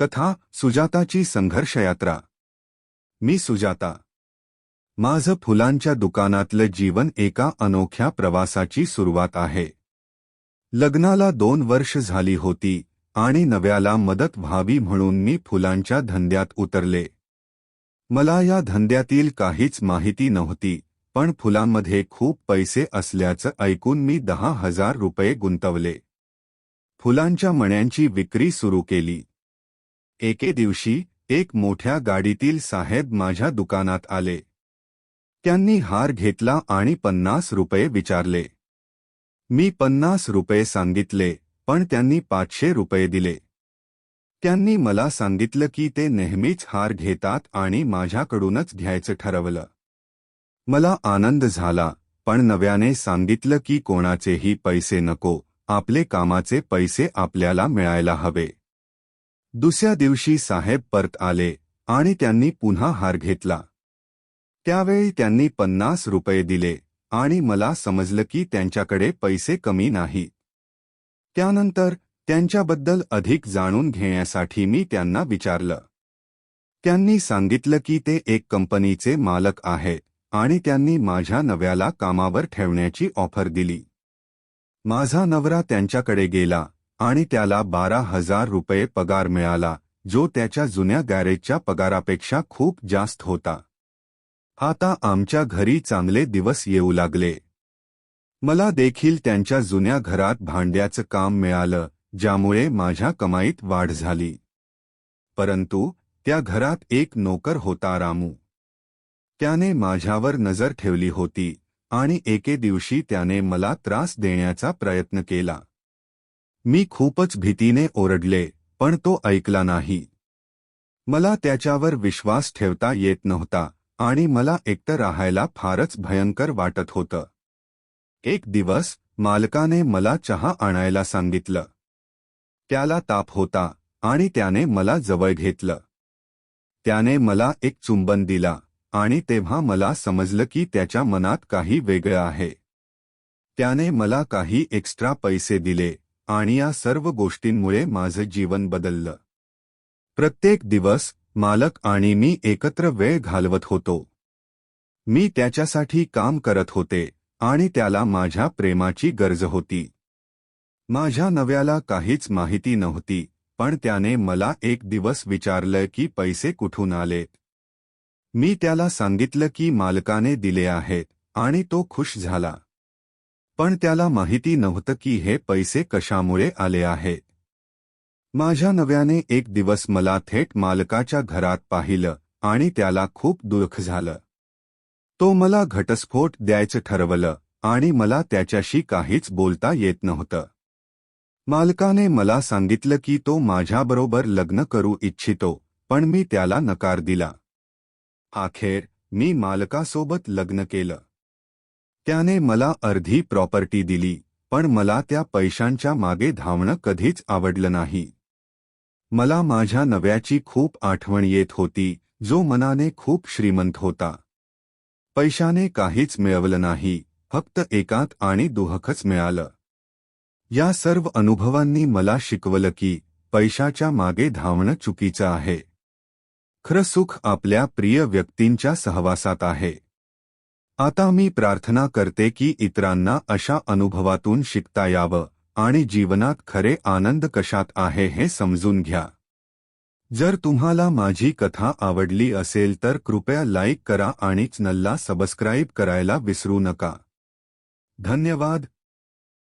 कथा सुजाताची संघर्षयात्रा. मी सुजाता. माझं फुलांच्या दुकानातलं जीवन एका अनोख्या प्रवासाची सुरुवात आहे. लग्नाला दोन वर्ष झाली होती आणि नव्याला मदत व्हावी म्हणून मी फुलांच्या धंद्यात उतरले. मला या धंद्यातील काहीच माहिती नव्हती पण फुलांमध्ये खूप पैसे असल्याचं ऐकून मी दहा हजार रुपये गुंतवले. फुलांच्या मण्यांची विक्री सुरू केली. एके दिवशी एक मोठ्या गाडीतील साहेब माझ्या दुकानात आले. त्यांनी हार घेतला आणि पन्नास रुपये विचारले. मी पन्नास रुपये सांगितले पण त्यांनी पाचशे रुपये दिले. त्यांनी मला सांगितलं की ते नेहमीच हार घेतात आणि माझ्याकडूनच घ्यायचं ठरवलं. मला आनंद झाला पण नव्याने सांगितलं की कोणाचेही पैसे नको आपले कामाचे पैसे आपल्याला मिळायला हवे. दुसऱ्या दिवशी साहेब परत आले आणि त्यांनी पुन्हा हार घेतला. त्यावेळी त्यांनी पन्नास रुपये दिले आणि मला समजलं की त्यांच्याकडे पैसे कमी नाही. त्यानंतर त्यांच्याबद्दल अधिक जाणून घेण्यासाठी मी त्यांना विचारलं. त्यांनी सांगितलं की ते एक कंपनीचे मालक आहे आणि त्यांनी माझ्या नव्याला कामावर ठेवण्याची ऑफर दिली. माझा नवरा त्यांच्याकडे गेला आणि त्याला बारा हजार रुपये पगार मिळाला जो त्याच्या जुन्या गॅरेजच्या पगारापेक्षा खूप जास्त होता. आता आमच्या घरी चांगले दिवस येऊ लागले. मला देखील त्यांच्या जुन्या घरात भांड्याचं काम मिळालं ज्यामुळे माझ्या कमाईत वाढ झाली. परंतु त्या घरात एक नोकर होता रामू. त्याने माझ्यावर नजर ठेवली होती आणि एके दिवशी त्याने मला त्रास देण्याचा प्रयत्न केला. मी खूपच भीतीने ओरडले पण तो ऐकला नाही. मला त्याच्यावर विश्वास ठेवता येत नव्हता आणि मला एकटं राहायला फारच भयंकर वाटत होतं. एक दिवस मालकाने मला चहा आणायला सांगितलं. त्याला ताप होता आणि त्याने मला जवळ घेतलं. त्याने मला एक चुंबन दिला आणि तेव्हा मला समजलं की त्याच्या मनात काही वेगळं आहे. त्याने मला काही एक्स्ट्रा पैसे दिले आणि या सर्व गोष्टींमुळे माझं जीवन बदललं. प्रत्येक दिवस मालक आणि मी एकत्र वेळ घालवत होतो. मी त्याच्यासाठी काम करत होते आणि त्याला माझ्या प्रेमाची गरज होती. माझ्या नव्याला काहीच माहिती नव्हती पण त्याने मला एक दिवस विचारलं की पैसे कुठून आलेत मी त्याला सांगितलं की मालकाने दिले आहेत आणि तो खुश झाला. पण त्याला माहिती नव्हतं की हे पैसे कशामुळे आले आहेत माझ्या नव्याने एक दिवस मला थेट मालकाच्या घरात पाहिलं आणि त्याला खूप दुःख झालं. तो मला घटस्फोट द्यायचं ठरवलं आणि मला त्याच्याशी काहीच बोलता येत नव्हतं. मालकाने मला सांगितलं की तो माझ्याबरोबर लग्न करू इच्छितो पण मी त्याला नकार दिला. अखेर मी मालकासोबत लग्न केलं. त्याने मला अर्धी प्रॉपर्टी दिली पण मला त्या पैशांच्या मागे धावणं कधीच आवडलं नाही. मला माझ्या नव्याची खूप आठवण येत होती जो मनाने खूप श्रीमंत होता. पैशाने काहीच मिळवलं नाही फक्त एकात आणि दुहखच मिळालं. या सर्व अनुभवांनी मला शिकवलं की पैशाच्या मागे धावणं चुकीचं आहे. खरं सुख आपल्या प्रिय व्यक्तींच्या सहवासात आहे. आता मी प्रार्थना करते की इतरांना अशा अनुभवातून शिकता यावं आणि जीवनात खरे आनंद कशात आहे हे समजून घ्या. जर तुम्हाला माझी कथा आवडली असेल तर कृपया लाईक करा आणि चॅनलला सबस्क्राईब करायला विसरू नका. धन्यवाद.